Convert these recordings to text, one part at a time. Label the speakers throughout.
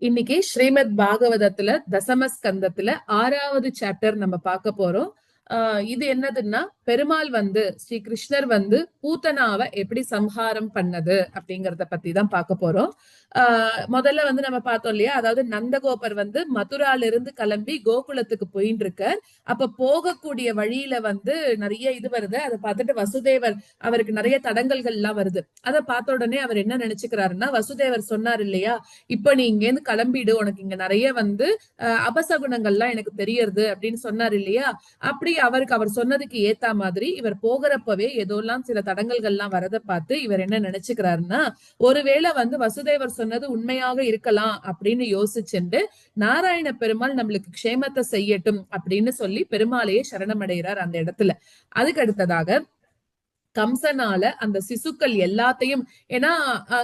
Speaker 1: இன்னைக்கு ஸ்ரீமத் பாகவதத்துல தசமஸ்கந்தத்துல ஆறாவது சாப்டர் நம்ம பார்க்க போறோம். ஆஹ் இது என்னதுன்னா பெருமாள் வந்து ஸ்ரீ கிருஷ்ணர் வந்து பூத்தனாவை எப்படி சம்ஹாரம் பண்ணது அப்படிங்கறத பத்தி தான் பார்க்க போறோம். ஆஹ் முதல்ல வந்து நம்ம பார்த்தோம் இல்லையா? அதாவது நந்தகோபர் வந்து மதுரால இருந்து கிளம்பி கோகுலத்துக்கு போயின்னு இருக்கார். அப்ப போகக்கூடிய வழியில வந்து நிறைய இது வருது. அதை பார்த்துட்டு வசுதேவர் அவருக்கு நிறைய தடங்கல்கள் எல்லாம் வருது. அதை பார்த்த உடனே அவர் என்ன நினைச்சுக்கிறாருன்னா வசுதேவர் சொன்னார் இல்லையா? இப்ப நீ இங்க இருந்து கிளம்பிடு. உனக்கு இங்க நிறைய வந்து அபசகுணங்கள்லாம் எனக்கு தெரியறது அப்படின்னு சொன்னார் இல்லையா? அப்படி அவருக்கு அவர் சொன்னதுக்கு ஏத்தாம மாதிரி இவர் போகிறப்பவே ஏதோலாம் சில தடங்கல்கள்லாம் வரதை பார்த்து இவர் என்ன நினைச்சுக்கிறாருன்னா ஒருவேளை வந்து வசுதேவர் சொன்னது உண்மையாக இருக்கலாம் அப்படின்னு யோசிச்சுண்டு நாராயண பெருமாள் நம்மளுக்கு க்ஷேமத்தை செய்யட்டும் அப்படின்னு சொல்லி பெருமாளையே சரணமடைகிறார் அந்த இடத்துல. அதுக்கு அடுத்ததாக கம்சனால அந்த சிசுக்கள் எல்லாத்தையும் ஏன்னா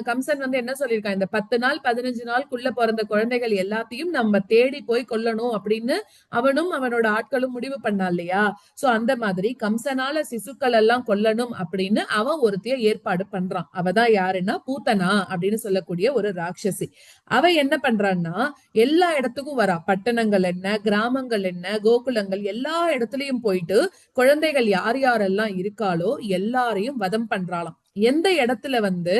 Speaker 1: கம்சன் வந்து என்ன சொல்லியிருக்கான் இந்த பத்து நாள் பதினஞ்சு நாளுக்குள்ள பிறந்த குழந்தைகள் எல்லாத்தையும் நம்ம தேடி போய் கொல்லணும் அப்படின்னு அவனும் அவனோட ஆட்களும் முடிவு பண்ணா இல்லையா? சோ அந்த மாதிரி கம்சனால சிசுக்கள் எல்லாம் கொல்லணும் அப்படின்னு அவன் ஒருத்தைய ஏற்பாடு பண்றான். அவதான் யாருன்னா? பூத்தனா அப்படின்னு சொல்லக்கூடிய ஒரு ராட்சசி. அவ என்ன பண்றான்னா எல்லா இடத்துக்கும் வரா. பட்டணங்கள் என்ன கிராமங்கள் என்ன கோகுலங்கள் எல்லா இடத்துலயும் போயிட்டு குழந்தைகள் யார் யாரெல்லாம் இருக்காளோ எல்லா எல்லாரையும் வதம் பண்றாளாம். எந்த இடத்துல வந்து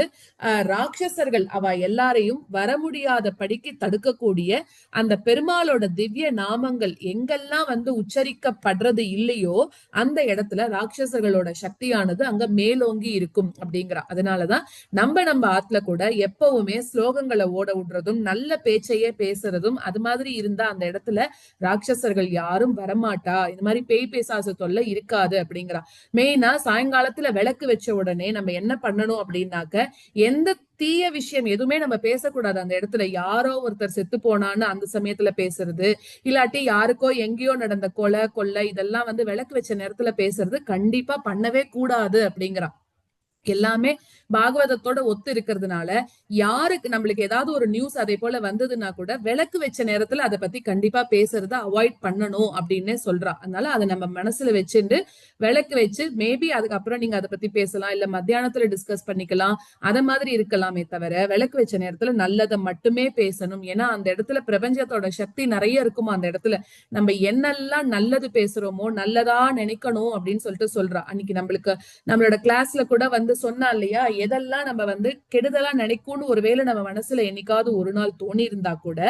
Speaker 1: ராட்சசர்கள் அவ எல்லாரையும் வர முடியாத படிக்கு தடுக்கக்கூடிய அந்த பெருமாளோட திவ்ய நாமங்கள் எங்கெல்லாம் வந்து உச்சரிக்கப்படுறது இல்லையோ அந்த இடத்துல ராட்சசர்களோட சக்தியானது அங்க மேலோங்கி இருக்கும் அப்படிங்கிறா. அதனாலதான் நம்ம நம்ம ஆத்துல கூட எப்பவுமே ஸ்லோகங்களை ஓட விடுறதும் நல்ல பேச்சையே பேசுறதும் அது மாதிரி இருந்தா அந்த இடத்துல ராட்சசர்கள் யாரும் வரமாட்டா. இந்த மாதிரி பேய் பேசாசு தொல்லை இருக்காது அப்படிங்கிறா. மெயினா சாயங்காலத்துல விளக்கு வச்ச உடனே நம்ம என்ன பண்ணணும் அப்படின்னாக்க எந்த தீய விஷயம் எதுவுமே நம்ம பேசக்கூடாது. அந்த இடத்துல யாரோ ஒருத்தர் செத்து போனான்னு அந்த சமயத்துல பேசுறது இல்லாட்டி யாருக்கோ எங்கேயோ நடந்த கொலை கொள்ளை இதெல்லாம் வந்து விளக்கு வச்ச நேரத்துல பேசுறது கண்டிப்பா பண்ணவே கூடாது அப்படிங்கிறான். எல்லாமே பாகவதத்தோட ஒத்து இருக்கிறதுனால யாருக்கு நம்மளுக்கு ஏதாவது ஒரு நியூஸ் அதே போல வந்ததுன்னா கூட விளக்கு வச்ச நேரத்துல அதை பத்தி கண்டிப்பா பேசுறத அவாய்ட் பண்ணணும் அப்படின்னே சொல்றா. அதனால அதை நம்ம மனசுல வச்சுட்டு விளக்கு வச்சு மேபி அதுக்கப்புறம் நீங்க அதை பத்தி பேசலாம் இல்ல மத்தியானத்துல டிஸ்கஸ் பண்ணிக்கலாம் அத மாதிரி இருக்கலாமே தவிர விளக்கு வச்ச நேரத்துல நல்லதை மட்டுமே பேசணும். ஏன்னா அந்த இடத்துல பிரபஞ்சத்தோட சக்தி நிறைய இருக்குமா அந்த இடத்துல. நம்ம என்னெல்லாம் நல்லது பேசுறோமோ நல்லதா நினைக்கணும் அப்படின்னு சொல்லிட்டு சொல்றா. அன்னைக்கு நம்மளுக்கு நம்மளோட கிளாஸ்ல கூட வந்து சொன்னா இல்லையா எதெல்லாம் நம்ம வந்து கெடுதலா நினைக்கும்னு ஒருவேளை நம்ம மனசுல என்னைக்காவது ஒரு நாள் தோணி இருந்தா கூட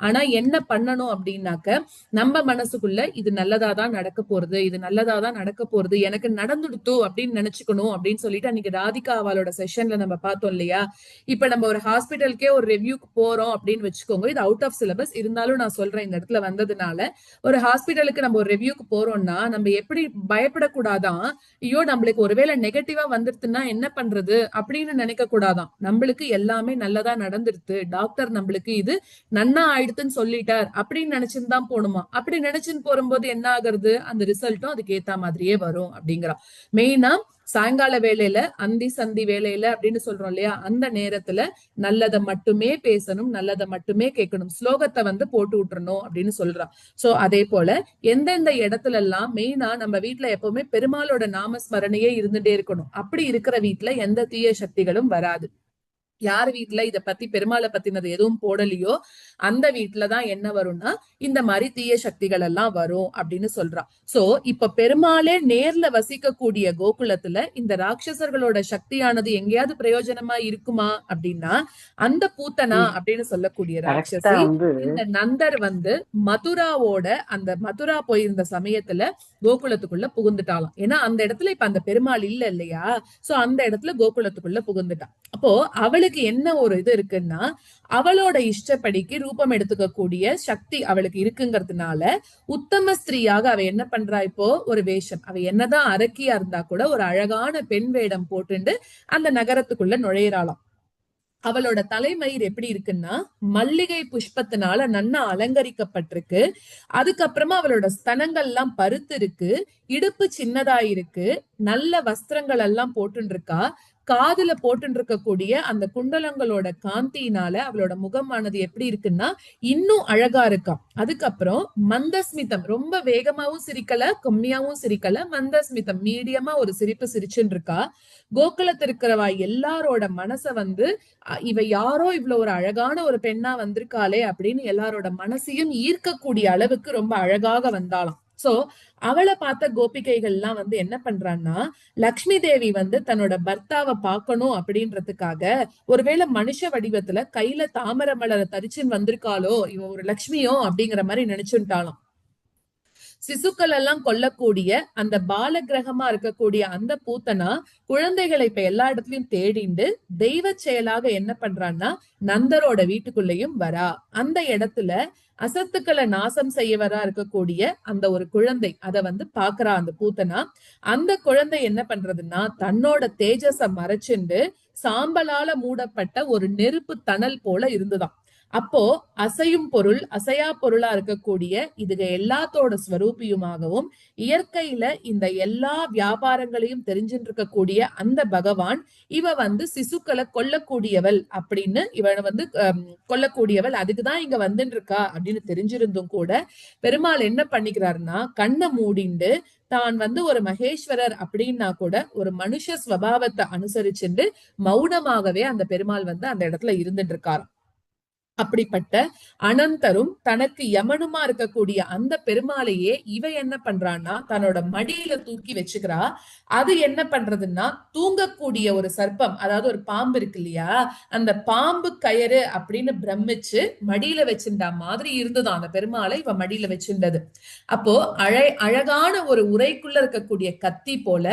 Speaker 1: ஆனா என்ன பண்ணணும் அப்படின்னாக்க நம்ம மனசுக்குள்ள இது நல்லதா தான் நடக்க போறது இது நல்லதா தான் நடக்க போறது எனக்கு நடந்துடுத்து அப்படின்னு நினைச்சுக்கணும் அப்படின்னு சொல்லிட்டு அன்னைக்கு ராதிகா அவளோட செஷன்ல நம்ம பார்த்தோம் இல்லையா? இப்ப நம்ம ஒரு ஹாஸ்பிட்டலுக்கே ஒரு ரிவ்யூக்கு போறோம் அப்படின்னு வச்சுக்கோங்க இது அவுட் ஆஃப் சிலபஸ் இருந்தாலும் நான் சொல்றேன் இந்த இடத்துல வந்ததுனால ஒரு ஹாஸ்பிட்டலுக்கு நம்ம ஒரு ரிவ்யூக்கு போறோம்னா நம்ம எப்படி பயப்படக்கூடாதான் ஐயோ நம்மளுக்கு ஒருவேளை நெகட்டிவா வந்துருச்சுன்னா என்ன பண்றது அப்படின்னு நினைக்க கூடாதாம் நம்மளுக்கு எல்லாமே நல்லதா நடந்துருது டாக்டர் நம்மளுக்கு இது நன்னா ஆயிடுதுன்னு சொல்லிட்டார் அப்படின்னு நினைச்சுன்னு தான் போகணுமா அப்படி நினைச்சுன்னு போகும்போது என்ன ஆகுறது? அந்த ரிசல்ட்டும் அதுக்கு ஏத்த மாதிரியே வரும் அப்படிங்கிறா மெயினா சாயங்கால வேலையில அந்தி சந்தி வேலையில அப்படின்னு சொல்றோம் இல்லையா? அந்த நேரத்துல நல்லதை மட்டுமே பேசணும் நல்லதை மட்டுமே கேட்கணும். ஸ்லோகத்தை வந்து போட்டு விட்டுறணும் அப்படின்னு சொல்றான். சோ அதே போல எந்தெந்த இடத்துல எல்லாம் மெயினா நம்ம வீட்டுல எப்பவுமே பெருமாளோட நாமஸ்மரணையே இருந்துட்டே இருக்கணும். அப்படி இருக்கிற வீட்டுல எந்த தீய சக்திகளும் வராது. யார் வீட்ல இத பத்தி பெருமாளை பத்தினது எதுவும் போடலையோ அந்த வீட்லதான் என்ன வரும்னா இந்த மாதிரி தீய சக்திகள் எல்லாம் வரும் அப்படின்னு சொல்றா. சோ இப்ப பெருமாளே நேர்ல வசிக்கக்கூடிய கோகுலத்துல இந்த ராட்சசர்களோட சக்தியானது எங்கேயாவது பிரயோஜனமா இருக்குமா அப்படின்னா அந்த பூத்தனா அப்படின்னு சொல்லக்கூடிய ராட்சசி இந்த நந்தர் வந்து மதுராவோட அந்த மதுரா போயிருந்த சமயத்துல கோகுலத்துக்குள்ள புகுந்துட்டாலாம் ஏன்னா அந்த இடத்துல இப்ப அந்த பெருமாள் இல்ல இல்லையா? சோ அந்த இடத்துல கோகுலத்துக்குள்ள புகுந்துட்டான் அப்போ அவளுக்கு என்ன ஒரு இது இருக்குன்னா அவளோட இஷ்டப்படிக்கு ரூபம் எடுத்துக்க கூடிய சக்தி அவளுக்கு இருக்குங்கிறதுனால உத்தம ஸ்திரீயாக அவ என்ன பண்றா இப்போ? ஒரு வேஷம். அவ என்னதான் அரக்கியா இருந்தா கூட ஒரு அழகான பெண் வேடம் போட்டுண்டு அந்த நகரத்துக்குள்ள நுழையிறாளாம். அவளோட தலைமயிர் எப்படி இருக்குன்னா மல்லிகை புஷ்பத்தினால நன்னா அலங்கரிக்கப்பட்டிருக்கு. அதுக்கப்புறமா அவளோட ஸ்தனங்கள் எல்லாம் பருத்து இருக்கு இடுப்பு சின்னதா இருக்கு நல்ல வஸ்திரங்கள் எல்லாம் போட்டுன்னு இருக்கா காதுல போட்டு இருக்கக்கூடிய அந்த குண்டலங்களோட காந்தியினால அவளோட முகமானது எப்படி இருக்குன்னா இன்னும் அழகா இருக்காம். அதுக்கப்புறம் மந்தஸ்மிதம் ரொம்ப வேகமாவும் சிரிக்கல கம்மியாவும் சிரிக்கல. மந்தஸ்மிதம் மீடியமா ஒரு சிரிப்பு சிரிச்சுன்னு இருக்கா கோகுலத்துல இருக்கிறவா எல்லாரோட மனச வந்து அ, இவ யாரோ இவ்வளவு ஒரு அழகான ஒரு பெண்ணா வந்திருக்காளே அப்படின்னு எல்லாரோட மனசையும் ஈர்க்கக்கூடிய அளவுக்கு ரொம்ப அழகாக வந்தாலாம் சோ அவளை பார்த்த கோபிகைகள்லாம் வந்து என்ன பண்றான்னா லக்ஷ்மி தேவி வந்து தன்னோட பர்த்தாவை பார்க்கணும் அப்படின்றதுக்காக ஒருவேளை மனுஷ வடிவத்துல கையில தாமரை மலரை தரிச்சுன்னு வந்திருக்காளோ இவ ஒரு லக்ஷ்மியோ அப்படிங்கிற மாதிரி நினைச்சுட்டாலும் சிசுக்கள் எல்லாம் கொல்லக்கூடிய அந்த பால கிரகமா இருக்கக்கூடிய அந்த பூத்தனா குழந்தைகளை இப்ப எல்லா இடத்துலயும் தேடிண்டு தெய்வ செயலாக என்ன பண்றான்னா நந்தரோட வீட்டுக்குள்ளேயும் வரா. அந்த இடத்துல அசத்துக்களை நாசம் செய்யவரா இருக்கக்கூடிய அந்த ஒரு குழந்தை அத வந்து பாக்குறா அந்த பூத்தனா. அந்த குழந்தை என்ன பண்றதுன்னா தன்னோட தேஜஸ மறைச்சுண்டு சாம்பலால மூடப்பட்ட ஒரு நெருப்பு தணல் போல இருந்துதான். அப்போ அசையும் பொருள் அசையா பொருளா இருக்கக்கூடிய இதுக எல்லாத்தோட ஸ்வரூபியுமாகவும் இயற்கையில இந்த எல்லா வியாபாரங்களையும் தெரிஞ்சுட்டு இருக்கக்கூடிய அந்த பகவான் இவ வந்து சிசுக்களை கொல்லக்கூடியவள் அப்படின்னு இவனை வந்து கொல்லக்கூடியவள். அதுக்குதான் இங்க வந்துட்டு இருக்கா அப்படின்னு தெரிஞ்சிருந்தும் கூட பெருமாள் என்ன பண்ணிக்கிறாருன்னா கண்ணை மூடிண்டு தான் வந்து ஒரு மகேஸ்வரர் அப்படின்னா கூட ஒரு மனுஷ ஸ்வபாவத்தை அனுசரிச்சுட்டு மௌனமாகவே அந்த பெருமாள் வந்து அந்த இடத்துல இருந்துட்டு இருக்காராம் அப்படிப்பட்ட அனந்தரும் தனக்கு யமனுமா இருக்கக்கூடிய அந்த பெருமாளையே இவ என்ன பண்றான்னா தன்னோட மடியில தூக்கி வச்சுக்கிறா. அது என்ன பண்றதுன்னா தூங்கக்கூடிய ஒரு சர்ப்பம் அதாவது ஒரு பாம்பு இருக்கு இல்லையா அந்த பாம்பு கயறு அப்படின்னு பிரமிச்சு மடியில வச்சிருந்தா மாதிரி இருந்ததான் அந்த பெருமாளை இவ மடியில வச்சிருந்தது. அப்போ அழை அழகான ஒரு உரைக்குள்ள இருக்கக்கூடிய கத்தி போல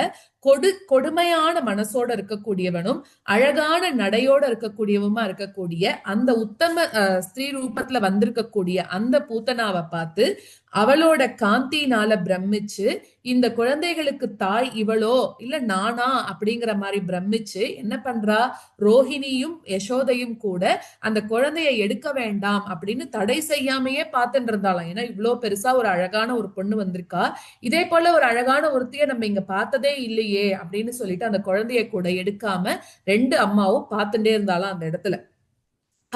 Speaker 1: கொடு கொடுமையான மனசோட இருக்கக்கூடியவனும் அழகான நடையோட இருக்கக்கூடியவமா இருக்கக்கூடிய அந்த உத்தம அஹ், ஸ்திரீ ரூபத்துல வந்திருக்கக்கூடிய அந்த பூத்தனாவை பார்த்து அவளோட காந்தினால பிரமிச்சு இந்த குழந்தைகளுக்கு தாய் இவளோ இல்ல நானா அப்படிங்கிற மாதிரி பிரமிச்சு என்ன பண்றா? ரோஹிணியும் யசோதையும் கூட அந்த குழந்தைய எடுக்க வேண்டாம் அப்படின்னு தடை செய்யாமையே பார்த்துட்டு இருந்தாளாம் ஏன்னா இவ்வளோ பெருசா ஒரு அழகான ஒரு பொண்ணு வந்திருக்கா. இதே போல ஒரு அழகான ஒருத்திய நம்ம இங்க பார்த்ததே இல்லையே அப்படின்னு சொல்லிட்டு அந்த குழந்தைய கூட எடுக்காம ரெண்டு அம்மாவும் பார்த்துட்டே இருந்தாலாம் அந்த இடத்துல.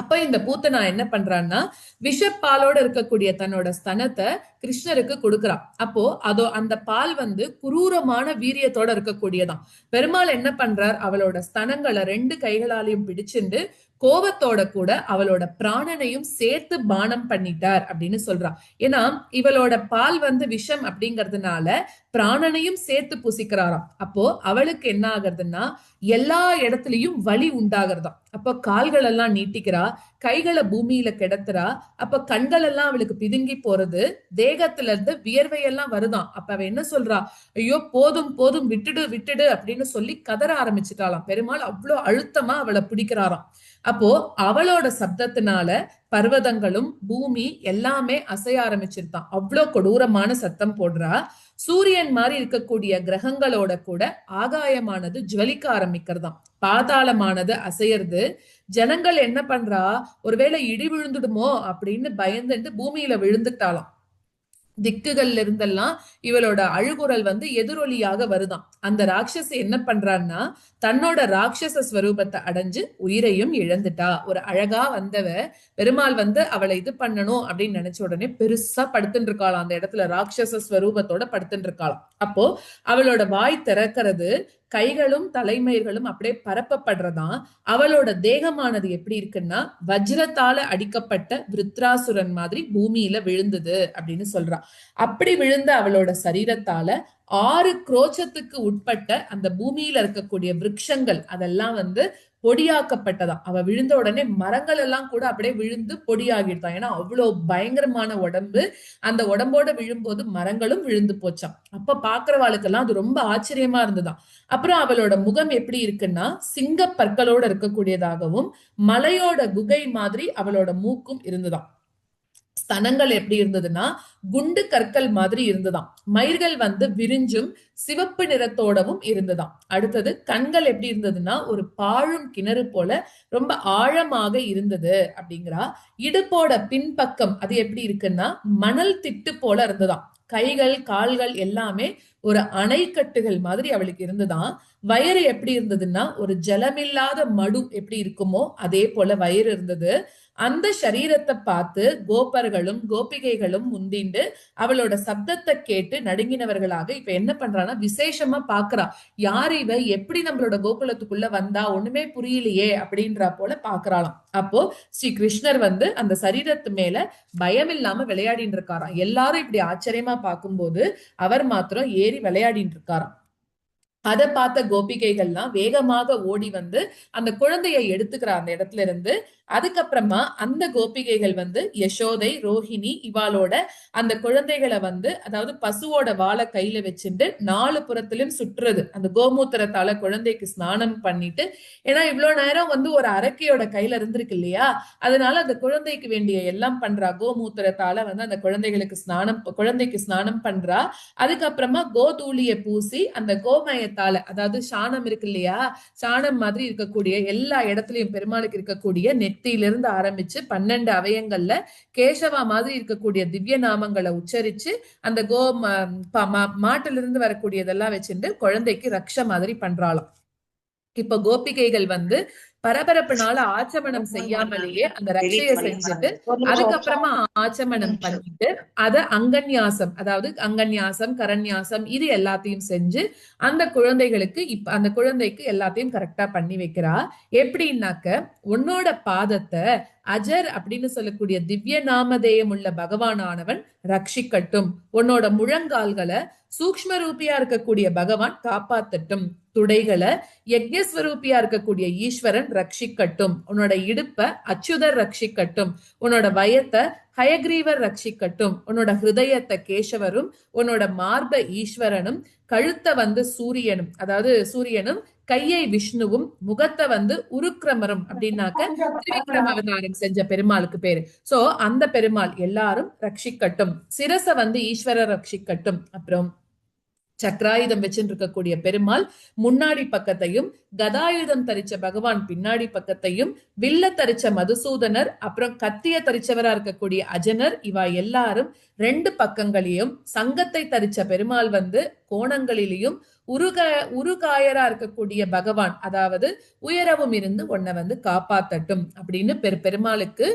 Speaker 1: அப்ப இந்த பூத்தனா என்ன பண்றான்னா விஷப்பாலோட இருக்கக்கூடிய தன்னோட ஸ்தனத்தை கிருஷ்ணருக்கு கொடுக்கறான். அப்போ அதோ அந்த பால் வந்து குரூரமான வீரியத்தோட இருக்கக்கூடியதான். பெருமாள் என்ன பண்றார்? அவளோட ஸ்தனங்களை ரெண்டு கைகளாலையும் பிடிச்சிண்டு கோபத்தோட கூட அவளோட பிராணனையும் சேர்த்து பானம் பண்ணிட்டார் அப்படின்னு சொல்றான். ஏன்னா இவளோட பால் வந்து விஷம் அப்படிங்கறதுனால பிராணனையும் சேர்த்து புசிக்கிறாராம். அப்போ அவளுக்கு என்ன ஆகுறதுன்னா எல்லா இடத்துலயும் வலி உண்டாகிறதாம். அப்போ கால்கள் எல்லாம் நீட்டிக்கிறா கைகளை பூமியில கிடத்துறா அப்ப கண்கள் எல்லாம் அவளுக்கு பிதுங்கி போறது தேகத்துல இருந்து வியர்வையெல்லாம் வருதாம். அப்ப அவ என்ன சொல்றா ஐயோ போதும் போதும் விட்டுடு விட்டுடு அப்படின்னு சொல்லி கதற ஆரம்பிச்சுட்டாளாம். பெருமாள் அவ்வளவு அழுத்தமா அவளை பிடிக்கிறாராம். அப்போ அவளோட சப்தத்தினால பர்வதங்களும் பூமி எல்லாமே அசைய ஆரம்பிச்சிருதான் அவ்வளோ கொடூரமான சத்தம் போடுறா. சூரியன் மாதிரி இருக்கக்கூடிய கிரகங்களோட கூட ஆகாயமானது ஜுவலிக்க ஆரம்பிக்கிறதாம். பாதாளமானது அசையறது. ஜனங்கள் என்ன பண்றா? ஒருவேளை இடி விழுந்துடுமோ அப்படின்னு பயந்துட்டு பூமியில விழுந்துட்டாலாம் திக்குகள்ல இருந்தெல்லாம் இவளோட அழுகுரல் வந்து எதிரொலியாக வருதாம். அந்த ராட்சசி என்ன பண்றான்னா தன்னோட ராட்சச ஸ்வரூபத்தை அடைஞ்சு உயிரையும் இழந்துட்டா. ஒரு அழகா வந்தவ பெருமாள் வந்து அவளை இது பண்ணணும் அப்படின்னு நினைச்ச உடனே பெருசா படுத்துட்டு இருக்காளாம் அந்த இடத்துல ராட்சச ஸ்வரூபத்தோட படுத்துட்டு இருக்காளாம் அப்போ அவளோட வாய் திறக்கிறது கைகளும் தலைமயிர்களும் அப்படியே பரப்பப்படுறதா அவளோட தேகமானது எப்படி இருக்குன்னா வஜ்ரத்தால அடிக்கப்பட்ட விருத்ராசுரன் மாதிரி பூமியில விழுந்தது அப்படின்னு சொல்றா. அப்படி விழுந்த அவளோட சரீரத்தால ஆறு குரோச்சத்துக்கு உட்பட்ட அந்த பூமியில இருக்கக்கூடிய விருட்சங்கள் அதெல்லாம் வந்து பொடியாக்கப்பட்டதான் அவ விழுந்த உடனே மரங்கள் எல்லாம் கூட அப்படியே விழுந்து பொடியாகிடுதான் ஏன்னா அவ்வளவு பயங்கரமான உடம்பு. அந்த உடம்போட விழும்போது மரங்களும் விழுந்து போச்சாம். அப்ப பாக்குறவாளுக்கெல்லாம் அது ரொம்ப ஆச்சரியமா இருந்ததாம் அப்புறம் அவளோட முகம் எப்படி இருக்குன்னா சிங்க பற்களோட இருக்கக்கூடியதாகவும் மலையோட குகை மாதிரி அவளோட மூக்கும் இருந்ததாம் ஸ்தனங்கள் எப்படி இருந்ததுன்னா குண்டு கற்கள் மாதிரி இருந்ததாம். மயிர்கள் வந்து விரிஞ்சும் சிவப்பு நிறத்தோடவும் இருந்ததாம். அடுத்தது கண்கள் எப்படி இருந்ததுன்னா ஒரு பாழும் கிணறு போல ரொம்ப ஆழமாக இருந்தது அப்படிங்கிறா. இடுப்போட பின்பக்கம் அது எப்படி இருக்குன்னா மணல் திட்டு போல இருந்ததாம். கைகள் கால்கள் எல்லாமே ஒரு அணைக்கட்டுகள் மாதிரி அவளுக்கு இருந்ததாம். வயிறு எப்படி இருந்ததுன்னா ஒரு ஜலமில்லாத மடு எப்படி இருக்குமோ அதே போல வயிறு இருந்தது. அந்த சரீரத்தை பார்த்து கோபர்களும் கோபிகைகளும் முந்திண்டு அவளோட சப்தத்தை கேட்டு நடுங்கினவர்களாக இப்ப என்ன பண்றான்னா விசேஷமா பாக்குறா. யார் இவ? எப்படி நம்மளோட கோகுலத்துக்குள்ள வந்தா? ஒண்ணுமே புரியலையே அப்படின்ற போல பாக்குறாளாம். அப்போ ஸ்ரீ கிருஷ்ணர் வந்து அந்த சரீரத்து மேல பயம் இல்லாம விளையாடிட்டு இருக்காராம். எல்லாரும் இப்படி ஆச்சரியமா பார்க்கும்போது அவர் மாத்திரம் ஏறி விளையாடிட்டு இருக்காராம். அதை பார்த்த கோபிகைகள்லாம் வேகமாக ஓடி வந்து அந்த குழந்தையை எடுத்துக்கிற அந்த இடத்துல இருந்து அதுக்கப்புறமா அந்த கோபிகைகள் வந்து யசோதை ரோஹிணி இவாளோட அந்த குழந்தைகளை வந்து அதாவது பசுவோட வாழை கையில வச்சுட்டு நாலு புறத்திலும் சுற்றுறது. அந்த கோமூத்திரத்தால குழந்தைக்கு ஸ்நானம் பண்ணிட்டு ஏன்னா இவ்வளவு நேரம் வந்து ஒரு அரக்கையோட கையில இருந்திருக்கு இல்லையா? அதனால அந்த குழந்தைக்கு வேண்டிய எல்லாம் பண்றா. கோமூத்திரத்தால வந்து அந்த குழந்தைகளுக்கு ஸ்நானம் குழந்தைக்கு ஸ்நானம் பண்றா. அதுக்கப்புறமா கோதூளிய பூசி அந்த கோமயத்தை கோமயத்தால அதாவது சாணம் இருக்கு இல்லையா? சாணம் மாதிரி இருக்கக்கூடிய எல்லா இடத்துலயும் பெருமாளுக்கு இருக்கக்கூடிய நெத்தியிலிருந்து ஆரம்பிச்சு பன்னெண்டு அவயங்கள்ல கேசவா மாதிரி இருக்கக்கூடிய திவ்ய நாமங்களை உச்சரிச்சு அந்த கோ மாட்டுல இருந்து வரக்கூடியதெல்லாம் வச்சுட்டு குழந்தைக்கு ரக்ஷ மாதிரி பண்றாளாம். இப்ப கோபிகைகள் வந்து பரபரப்புனால ஆச்சமனம் செய்யாமலேயே அந்த ரட்சைய செஞ்சுட்டு அதுக்கப்புறமா ஆச்சமனம் பண்ணிட்டு அத அங்கன்யாசம் அதாவது அங்கன்யாசம் கரண்யாசம் இது எல்லாத்தையும் செஞ்சு அந்த குழந்தைகளுக்கு இப்ப அந்த குழந்தைக்கு எல்லாத்தையும் கரெக்டா பண்ணி வைக்கிறா. எப்படின்னாக்க உன்னோட பாதத்தை அஜர் அப்படின்னு சொல்லக்கூடிய திவ்ய நாமதேயம் உள்ள பகவானானவன் ரட்சிக்கட்டும். உன்னோட முழங்கால்களை சூக்ம ரூபியா இருக்கக்கூடிய பகவான் காப்பாத்தட்டும். துடைகளை யஜ்யஸ்வரூபியா இருக்கக்கூடிய ஈஸ்வரன் ரட்சிக்கட்டும். உன்னோட இடுப்ப அச்சுதர் ரட்சிக்கட்டும். உன்னோட வயத்தை ஹயக்ரீவர் ரட்சிக்கட்டும். உன்னோட ஹிருதயத்தை கேசவரும் உன்னோட மார்ப ஈஸ்வரனும் கழுத்தை வந்து சூரியனும் அதாவது சூரியனும் கையை விஷ்ணுவும் முகத்தை வந்து உருக்கிரமரும் அப்படின்னாக்க திரிவிக்ரம அவதாரம் செஞ்ச பெருமாளுக்கு பேரு. சோ அந்த பெருமாள் எல்லாரும் ரட்சிக்கட்டும். சிரச வந்து ஈஸ்வரர் ரட்சிக்கட்டும். அப்புறம் சக்கராயுதம் வச்சுட்டு இருக்கக்கூடிய பெருமாள் முன்னாடி பக்கத்தையும் கதாயுதம் தரிச்ச பகவான் பின்னாடி பக்கத்தையும் வில்ல தரிச்ச மதுசூதனர் அப்புறம் கத்திய தரிச்சவரா இருக்கக்கூடிய அஜனர் இவா எல்லாரும் ரெண்டு பக்கங்களையும் சங்கத்தை தரிச்ச பெருமாள் வந்து கோணங்களிலையும் உருக உருகாயரா இருக்கக்கூடிய பகவான் அதாவது உயரவும் இருந்து உன்னை வந்து காப்பாத்தட்டும் அப்படின்னு பெரு பெருமாளுக்கு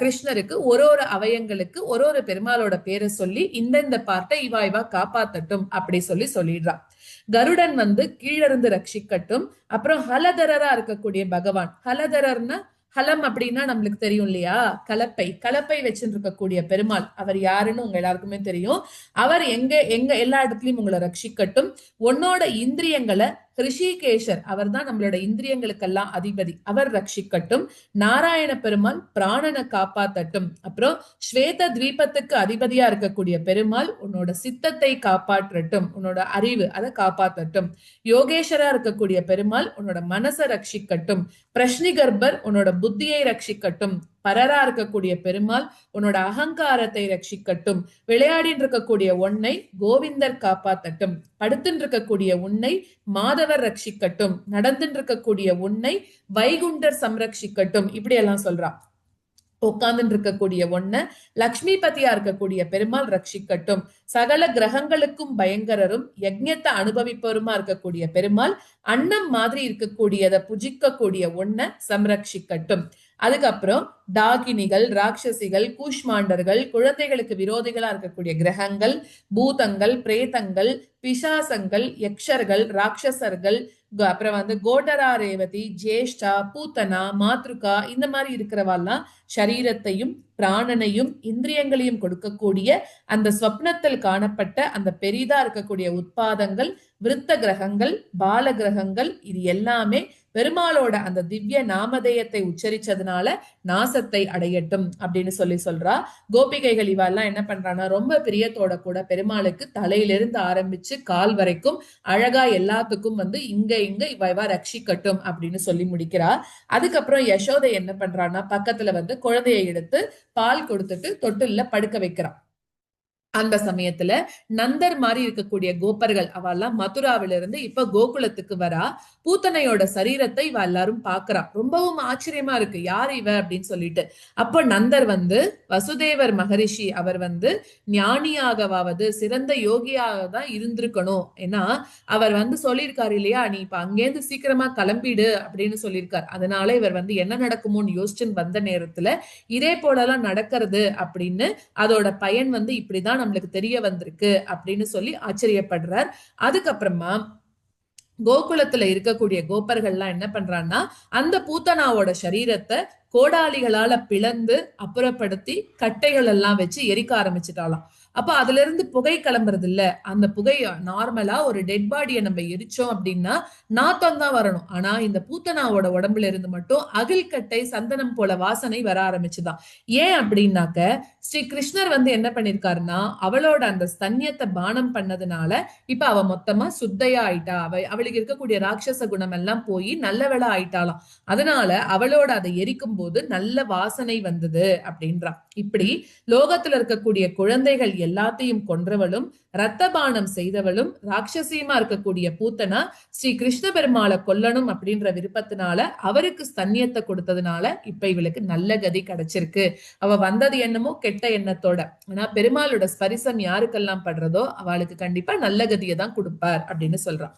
Speaker 1: கிருஷ்ணருக்கு ஒரு ஒரு அவயங்களுக்கு ஒரு ஒரு பெருமாளோட பேரை சொல்லி இந்தந்த பார்ட்டை இவா இவா காப்பாத்தட்டும் அப்படி சொல்லி சொல்லிடுறான் கருடன் வந்து கீழிருந்து ரட்சிக்கட்டும். அப்புறம் ஹலதரரா இருக்கக்கூடிய பகவான். ஹலதரர்னா ஹலம் அப்படின்னா நம்மளுக்கு தெரியும் இல்லையா? கலப்பை. கலப்பை வச்சுருக்கக்கூடிய பெருமாள். அவர் யாருன்னு உங்க எல்லாருக்குமே தெரியும். அவர் எங்க எங்க எல்லா இடத்துலயும் உங்களை ரட்சிக்கட்டும். உன்னோட இந்திரியங்களை ரிஷிகேஷர் அவர் தான் நம்மளோட இந்திரியங்களுக்கெல்லாம் அதிபதி. அவர் ரட்சிக்கட்டும் நாராயண பெருமாள் பிராணனை காப்பாத்தட்டும். அப்புறம் ஸ்வேத தீபத்துக்கு அதிபதியா இருக்கக்கூடிய பெருமாள் உன்னோட சித்தத்தை காப்பாற்றட்டும் உன்னோட அறிவு அதை காப்பாத்தட்டும். யோகேஸ்வரா இருக்கக்கூடிய பெருமாள் உன்னோட மனசை ரட்சிக்கட்டும். பிரஷ்னிகர்பர் உன்னோட புத்தியை ரட்சிக்கட்டும். பரரா இருக்கக்கூடிய பெருமாள் உன்னோட அகங்காரத்தை ரட்சிக்கட்டும். விளையாடின்னு இருக்கக்கூடிய உன்னை கோவிந்தர் காப்பாத்தட்டும். படுத்துட்டு இருக்கக்கூடிய உன்னை மாதவர் ரட்சிக்கட்டும். நடந்துட்டு இருக்கக்கூடிய உன்னை வைகுண்டர் சம்ரட்சிக்கட்டும். இப்படி எல்லாம் சொல்றா. உட்கார்ந்துட்டு இருக்கக்கூடிய ஒன்ன லக்ஷ்மிபதியா இருக்கக்கூடிய பெருமாள் ரட்சிக்கட்டும். சகல கிரகங்களுக்கும் பயங்கரரும் யஜ்யத்தை அனுபவிப்பவருமா இருக்கக்கூடிய பெருமாள் அன்னம் மாதிரி இருக்கக்கூடியதை புஜிக்கக்கூடிய ஒண்ண சம்ரட்சிக்கட்டும். அதுக்கப்புறம் டாகினிகள் ராட்சசிகள் கூஷ்மாண்டர்கள் குழந்தைகளுக்கு விரோதிகளா இருக்கக்கூடிய கிரகங்கள் பூதங்கள் பிரேதங்கள் பிசாசங்கள் யக்ஷர்கள் ராட்சசர்கள் அப்புறம் வந்து கோடரா ரேவதி ஜேஷ்டா பூத்தனா மாத்ருகா இந்த மாதிரி இருக்கிறவாலாம் சரீரத்தையும் பிராணனையும் இந்திரியங்களையும் கொடுக்கக்கூடிய அந்த ஸ்வப்னத்தில் காணப்பட்ட அந்த பெரிதா இருக்கக்கூடிய உட்பாதங்கள் விருத்த கிரகங்கள் பால கிரகங்கள் இது எல்லாமே பெருமாளோட அந்த திவ்ய நாமதேயத்தை உச்சரிச்சதுனால நாசத்தை அடையட்டும் அப்படின்னு சொல்லி சொல்றா. கோபிகைகள் இவெல்லாம் என்ன பண்றான்னா ரொம்ப பிரியத்தோட கூட பெருமாளுக்கு தலையிலிருந்து ஆரம்பிச்சு கால் வரைக்கும் அழகா எல்லாத்துக்கும் வந்து இங்க இங்க இவ ரட்சிக்கட்டும் அப்படின்னு சொல்லி முடிக்கிறா. அதுக்கப்புறம் யசோதை என்ன பண்றான்னா பக்கத்துல வந்து குழந்தையை எடுத்து பால் கொடுத்துட்டு தொட்டில்ல படுக்க வைக்கிறான். அந்த சமயத்துல நந்தர் மாதிரி இருக்கக்கூடிய கோப்பர்கள் அவெல்லாம் மதுராவில இருந்து இப்ப கோகுலத்துக்கு வரா. பூத்தனையோட சரீரத்தை இவ எல்லாரும் பாக்குறா. ரொம்பவும் ஆச்சரியமா இருக்கு. யார் இவ அப்படின்னு சொல்லிட்டு. அப்போ நந்தர் வந்து வசுதேவர் மகரிஷி அவர் வந்து ஞானியாகவாவது சிறந்த யோகியாக தான் இருந்திருக்கணும். ஏன்னா அவர் வந்து சொல்லியிருக்காரு இல்லையா நீ இப்ப அங்கேருந்து சீக்கிரமா கிளம்பிடு அப்படின்னு சொல்லியிருக்காரு. அதனால இவர் வந்து என்ன நடக்குமோன்னு யோசிச்சுன்னு வந்த நேரத்துல இதே போலலாம் நடக்கிறது அப்படின்னு அதோட பயன் வந்து இப்படிதான் நம்மளுக்கு தெரிய வந்திருக்கு அப்படின்னு சொல்லி ஆச்சரியப்படுறார். அதுக்கப்புறமா கோகுலத்துல இருக்கக்கூடிய கோப்பர்கள்லாம் என்ன பண்றான்னா அந்த பூத்தனாவோட சரீரத்தை கோடாலிகளால பிளந்து அப்புறப்படுத்தி கட்டைகள் எல்லாம் வச்சு எரிக்க ஆரம்பிச்சுட்டாலாம் அப்ப அதுல இருந்து புகை கிளம்புறது இல்ல அந்த புகை நார்மலா ஒரு டெட் பாடியை நம்ம எரிச்சோம் அப்படின்னா நாத்தம் தான் வரணும். ஆனா இந்த பூத்தனாவோட உடம்புல இருந்து மட்டும் அகில்கட்டை சந்தனம் போல வாசனை வர ஆரம்பிச்சுதான். ஏன் அப்படின்னாக்க ஸ்ரீ கிருஷ்ணர் வந்து என்ன பண்ணிருக்காருன்னா அவளோட அந்த ஸ்தன்யத்தை பானம் பண்ணதுனால இப்ப அவ மொத்தமா சுத்தையா ஆயிட்டா. அவ அவளுக்கு இருக்கக்கூடிய ராட்சச குணம் எல்லாம் போய் நல்லவளா ஆயிட்டாளாம். அதனால அவளோட அதை எரிக்கும் போது நல்ல வாசனை வந்தது அப்படின்றா இப்படி லோகத்துல இருக்கக்கூடிய குழந்தைகள் எல்லாத்தையும் கொன்றவளும் ரத்தபானம் செய்தவளும் ராட்சசியமா இருக்கக்கூடிய பூத்தனா ஸ்ரீ கிருஷ்ண பெருமாளை கொல்லணும் அப்படின்ற விருப்பத்தினால அவருக்கு ஸ்தன்யத்தை கொடுத்ததுனால இப்ப இவளுக்கு நல்ல கதி கிடைச்சிருக்கு. அவ வந்தது என்னமோ கெட்ட எண்ணத்தோட. ஆனா பெருமாளோட ஸ்பரிசம் யாருக்கெல்லாம் படுறதோ அவளுக்கு கண்டிப்பா நல்ல கதியை தான் கொடுப்பார் அப்படின்னு சொல்றான்.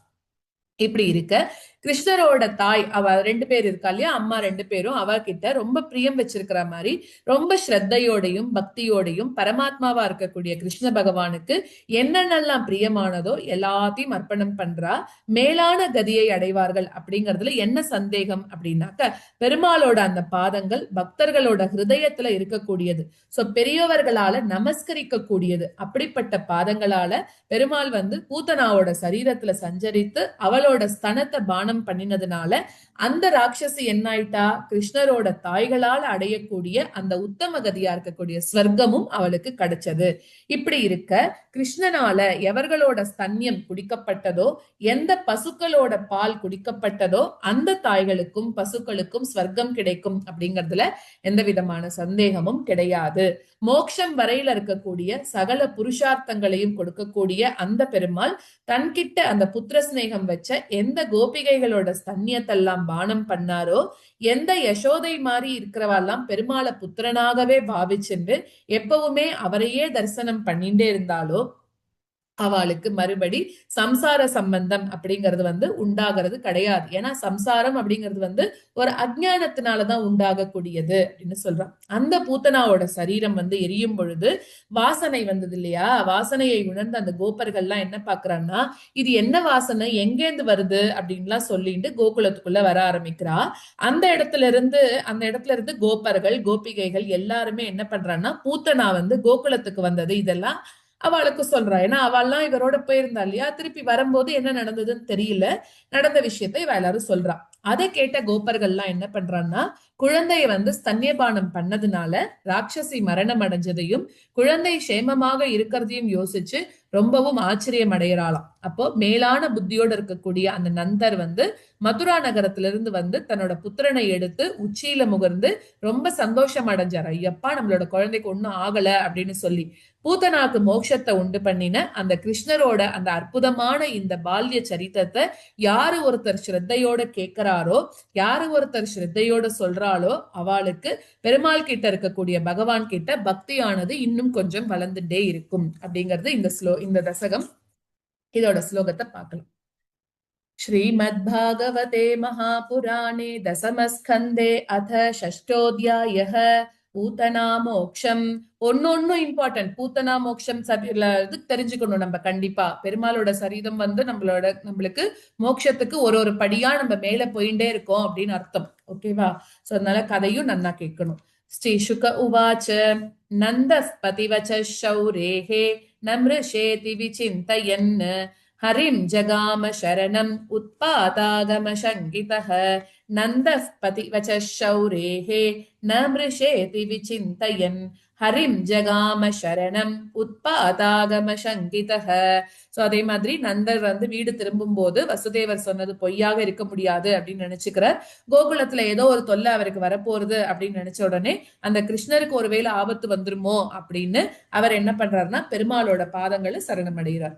Speaker 1: இப்படி இருக்க கிருஷ்ணரோட தாய் அவ ரெண்டு பேர் இருக்கா இல்லையா? அம்மா ரெண்டு பேரும் அவ கிட்ட ரொம்ப பிரியம் வச்சிருக்கிற மாதிரி ரொம்ப ஸ்ரத்தையோடையும் பக்தியோடையும் பரமாத்மாவா இருக்கக்கூடிய கிருஷ்ண பகவானுக்கு என்னென்னலாம் பிரியமானதோ எல்லாத்தையும் அர்ப்பணம் பண்றா. மேலான கதியை அடைவார்கள் அப்படிங்கறதுல என்ன சந்தேகம் அப்படின்னாக்க பெருமாளோட அந்த பாதங்கள் பக்தர்களோட ஹிருதயத்துல இருக்கக்கூடியது. சோ பெரியவர்களால நமஸ்கரிக்க கூடியது அப்படிப்பட்ட பாதங்களால பெருமாள் வந்து பூத்தனாவோட சரீரத்துல சஞ்சரித்து அவளோட ஸ்தனத்தை பானம் பண்ணினதுனால அந்த ராட்சசி என்ன ஆயிட்டா கிருஷ்ணரோட தாய்களால் அடையக்கூடிய அந்த உத்தம கதியா இருக்கக்கூடிய ஸ்வர்க்கமும் அவளுக்கு கிடைச்சது. இப்படி இருக்க கிருஷ்ணனால எவர்களோட ஸ்தன்யம் குடிக்கப்பட்டதோ எந்த பசுக்களோட பால் குடிக்கப்பட்டதோ அந்த தாய்களுக்கும் பசுக்களுக்கும் ஸ்வர்க்கம் கிடைக்கும் அப்படிங்கிறதுல எந்த விதமான சந்தேகமும் கிடையாது. மோக்ஷம் வரையில இருக்கக்கூடிய சகல புருஷார்த்தங்களையும் கொடுக்கக்கூடிய அந்த பெருமாள் தன்கிட்ட அந்த புத்திர சிநேகம் வச்ச எந்த கோபிகைகளோட ஸ்தன்யத்தெல்லாம் பானம் பண்ணாரோ எந்த யசோதை மாதிரி இருக்கிறவாலாம் பெருமாளை புத்திரனாகவே பாவிச்சென்று எப்பவுமே அவரையே தரிசனம் பண்ணிட்டே இருந்தாலோ அவளுக்கு மறுபடி சம்சார சம்பந்தம் அப்படிங்கிறது வந்து உண்டாகிறது கிடையாது. ஏன்னா சம்சாரம் அப்படிங்கிறது வந்து ஒரு அஜ்ஞானத்தினாலதான் உண்டாகக்கூடியது அப்படின்னு சொல்றான் அந்த பூத்தனாவோட சரீரம் வந்து எரியும் பொழுது வாசனை வந்தது இல்லையா? வாசனையை உணர்ந்த அந்த கோபர்கள்லாம் என்ன பாக்குறான்னா இது என்ன வாசனை? எங்கேந்து வருது? அப்படின்லாம் சொல்லிட்டு கோகுலத்துக்குள்ள வர ஆரம்பிக்கிறா. அந்த இடத்துல இருந்து அந்த இடத்துல இருந்து கோபர்கள் கோபிகைகள் எல்லாருமே என்ன பண்றான்னா பூத்தனா வந்து கோகுலத்துக்கு வந்தது. இதெல்லாம் அவளுக்கு சொல்றா. ஏன்னா அவள்லாம் இவரோட போயிருந்தா இல்லையா? திருப்பி வரும்போது என்ன நடந்ததுன்னு தெரியல. நடந்த விஷயத்த இவ எல்லாரும் சொல்றா. அதை கேட்ட கோபர்கள்லாம் என்ன பண்றான்னா குழந்தைய வந்து ஸ்தன்யபானம் பண்ணதுனால ராட்சசி மரணம் அடைஞ்சதையும் குழந்தை சேமமாக இருக்கிறதையும் யோசிச்சு ரொம்பவும் ஆச்சரியம் அடைகிறாளாம் அப்போ மேலான புத்தியோட இருக்கக்கூடிய அந்த நந்தர் வந்து மதுரா நகரத்திலிருந்து வந்து தன்னோட புத்திரனை எடுத்து உச்சியில முகர்ந்து ரொம்ப சந்தோஷம் அடைஞ்சார் ஐயப்பா நம்மளோட குழந்தைக்கு ஒன்றும் ஆகல அப்படின்னு சொல்லி பூத்தனாக்கு மோட்சத்தை உண்டு பண்ணின அந்த கிருஷ்ணரோட அந்த அற்புதமான இந்த பால்ய சரித்திரத்தை யாரு ஒருத்தர் ஸ்ரத்தையோட கேட்கிறாரோ யாரு ஒருத்தர் ஸ்ரத்தையோட சொல்றாளோ அவளுக்கு பெருமாள் கிட்ட இருக்கக்கூடிய பகவான் கிட்ட பக்தியானது இன்னும் கொஞ்சம் வளர்ந்துட்டே இருக்கும் அப்படிங்கிறது இந்த ஸ்லோ இந்த தசகம் இதோட ஸ்லோகத்தை பார்க்கலாம் श्रीमद्भागवते महापुराणे दशमस्कन्धे अथ षष्ठोऽध्यायः பூத்தனா மோக்ஷம் ஒன்னொன்னும் இம்பார்ட்டன்ட் பூத்தனா மோக்ஷம் இது தெரிஞ்சுக்கணும் நம்ம கண்டிப்பா. பெருமாளோட சரீரம் வந்து நம்மளோட நம்மளுக்கு மோட்சத்துக்கு ஒரு ஒரு படியா நம்ம மேல போயிட்டே இருக்கோம் அப்படின்னு அர்த்தம். ஓகேவா சோ அதனால கதையும் நன்னா கேட்கணும். ஸ்ரீ சுக உவாச்ச நந்த பதிவச்ச சௌரேஹே நம்ருஷேதி விசிந்தயன் ஹரிம் ஜகாம சரணம் உத்பாதாகம சங்கிதः நந்தः பதிவச்ச शौरेः न मृषेति विचिन्तयन् ஹரிம் ஜகாம சரணம் உத்பாதாகம சங்கிதः சோ அதே மாதிரி நந்தர் வந்து வீடு திரும்பும் போது வசுதேவர் சொன்னது பொய்யாக இருக்க முடியாது அப்படின்னு நினைச்சுக்கிறார் கோகுலத்துல ஏதோ ஒரு தொல்லை அவருக்கு வரப்போறது அப்படின்னு நினைச்ச உடனே அந்த கிருஷ்ணருக்கு ஒருவேளை ஆபத்து வந்துருமோ அப்படின்னு அவர் என்ன பண்றாருன்னா பெருமாளோட பாதங்களை சரணமடைகிறார்